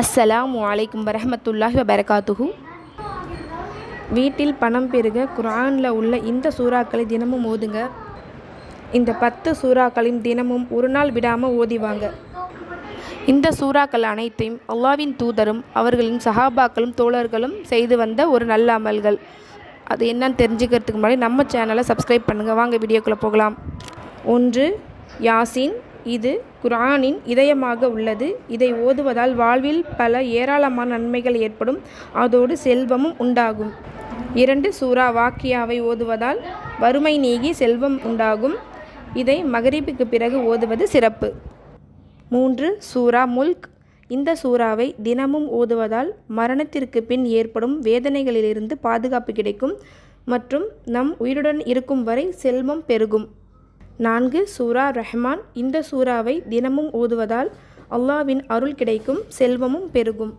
அஸ்ஸலாமு அலைக்கும் வரஹமத்துல்லாஹி வபரகாத்துஹு. வீட்டில் பணம் பெருக குரானில் உள்ள இந்த சூறாக்களை தினமும் ஓதுங்க. இந்த பத்து சூறாக்களையும் தினமும் ஒரு நாள் விடாமல் ஓதிவாங்க இந்த சூறாக்கள் அனைத்தையும் அல்லாவின் தூதரும் அவர்களின் சஹாபாக்களும் தோழர்களும் செய்து வந்த ஒரு நல்ல அமல்கள். அது என்னன்னு தெரிஞ்சுக்கிறதுக்கு முன்னாடி நம்ம சேனலை சப்ஸ்கிரைப் பண்ணுங்கள் வாங்க வீடியோக்குள்ளே போகலாம். ஒன்று யாசின் இது குரானின் இதயமாக உள்ளது. இதை ஓதுவதால் வாழ்வில் பல ஏராளமான நன்மைகள் ஏற்படும். அதோடு செல்வமும் உண்டாகும். இரண்டு சூரா வாக்கியாவை ஓதுவதால் வறுமை நீங்கி செல்வம் உண்டாகும். இதை மகரிபுக்கு பிறகு ஓதுவது சிறப்பு. மூன்று சூரா முல்க். இந்த சூறாவை தினமும் ஓதுவதால் மரணத்திற்கு பின் ஏற்படும் வேதனைகளிலிருந்து பாதுகாப்பு கிடைக்கும். மற்றும் நம் உயிருடன் இருக்கும் வரை செல்வம் பெருகும். நான்கு சூரா ரஹ்மான். இந்த சூறாவை தினமும் ஓதுவதால் அல்லாவின் அருள் கிடைக்கும் செல்வமும் பெருகும்.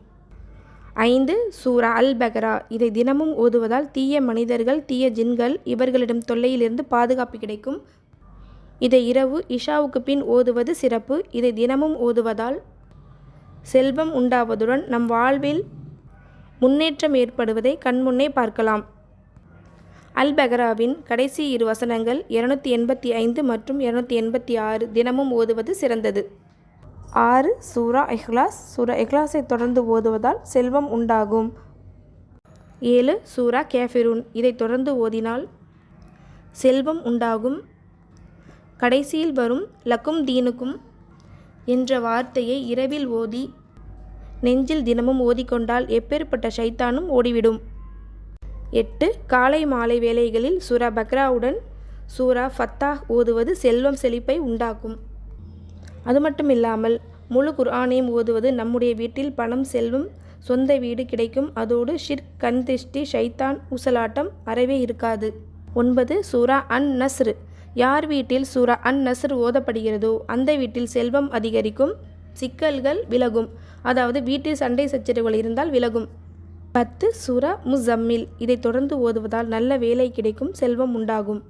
ஐந்து சூரா அல் பக்ரா. இதை தினமும் ஓதுவதால் தீய மனிதர்கள் தீய ஜின்கள் இவர்களிடம் தொல்லையிலிருந்து பாதுகாப்பு கிடைக்கும். இதை இரவு இஷாவுக்கு பின் ஓதுவது சிறப்பு. இதை தினமும் ஓதுவதால் செல்வம் உண்டாவதுடன் நம் வாழ்வில் முன்னேற்றம் ஏற்படுவதை கண்முன்னே பார்க்கலாம். அல் பெஹராவின் கடைசி இரு வசனங்கள் இருநூத்தி எண்பத்தி ஐந்து மற்றும் இருநூத்தி எண்பத்தி ஆறு தினமும் ஓதுவது சிறந்தது. ஆறு சூரா இஹ்லாஸ். சூரா இஹ்லாஸை தொடர்ந்து ஓதுவதால் செல்வம் உண்டாகும். ஏழு சூரா கேஃபிரூன். இதை தொடர்ந்து ஓதினால் செல்வம் உண்டாகும். கடைசியில் வரும் லக்கும் தீனுக்கும் என்ற வார்த்தையை இரவில் ஓதி நெஞ்சில் தினமும் ஓதிக்கொண்டால் எப்பேற்பட்ட ஷைத்தானும் ஓடிவிடும். எட்டு காலை மாலை வேலைகளில் சூரா பக்ராவுடன் சூரா ஃபத்தாஹ் ஓதுவது செல்வம் செழிப்பை உண்டாக்கும். அது மட்டும் இல்லாமல் முழு குர்ஆனையும் ஓதுவது நம்முடைய வீட்டில் பணம் செல்வம் சொந்த வீடு கிடைக்கும். அதோடு ஷிர்க் கண் திஷ்டி ஷைத்தான் ஊசலாட்டம் அறவே இருக்காது. ஒன்பது சூரா அன் நஸ்ரு. யார் வீட்டில் சூரா அன் நஸ்ர் ஓதப்படுகிறதோ அந்த வீட்டில் செல்வம் அதிகரிக்கும். சிக்கல்கள் விலகும். அதாவது வீட்டில் சண்டை சச்சரவுகள் இருந்தால் விலகும். பத்து சூரா முசம்மில். இதை தொடர்ந்து ஓதுவதால் நல்ல வேலை கிடைக்கும் செல்வம் உண்டாகும்.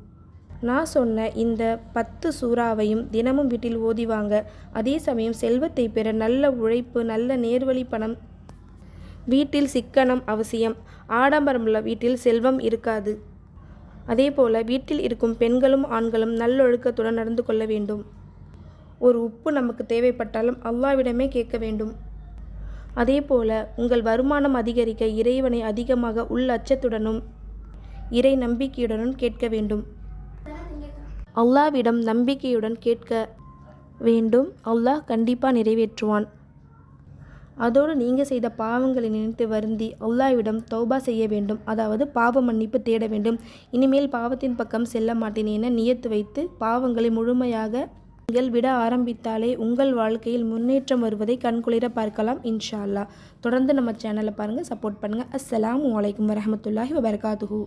நான் சொன்ன இந்த பத்து சூறாவையும் தினமும் வீட்டில் ஓதிவாங்க அதே சமயம் செல்வத்தை பெற நல்ல உழைப்பு நல்ல நேர்வழி பணம். வீட்டில் சிக்கனம் அவசியம். ஆடம்பரமுள்ள வீட்டில் செல்வம் இருக்காது. அதே போல வீட்டில் இருக்கும் பெண்களும் ஆண்களும் நல்லொழுக்கத்துடன் நடந்து கொள்ள வேண்டும். ஒரு உப்பு நமக்கு தேவைப்பட்டாலும் அல்லாவிடமே கேட்க வேண்டும். அதே போல உங்கள் வருமானம் அதிகரிக்க இறைவனை அதிகமாக உள் அச்சத்துடனும் இறை நம்பிக்கையுடனும் கேட்க வேண்டும். அல்லாவிடம் நம்பிக்கையுடன் கேட்க வேண்டும். அல்லாஹ் கண்டிப்பாக நிறைவேற்றுவான். அதோடு நீங்கள் செய்த பாவங்களை நினைத்து வருந்தி அல்லாவிடம் தௌபா செய்ய வேண்டும். அதாவது பாவ மன்னிப்பு தேட வேண்டும். இனிமேல் பாவத்தின் பக்கம் செல்ல மாட்டேன் என நியத்து வைத்து பாவங்களை முழுமையாக நீங்கள் விட ஆரம்பித்தாலே உங்கள் வாழ்க்கையில் முன்னேற்றம் வருவதை கண்குளிர பார்க்கலாம் இன்ஷா அல்லாஹ். தொடர்ந்து நம்ம சேனலை பாருங்கள் சப்போர்ட் பண்ணுங்கள் அஸ்ஸலாமு வலைக்கம் வரமத்துல்லாஹி வபரகாத்துஹூ.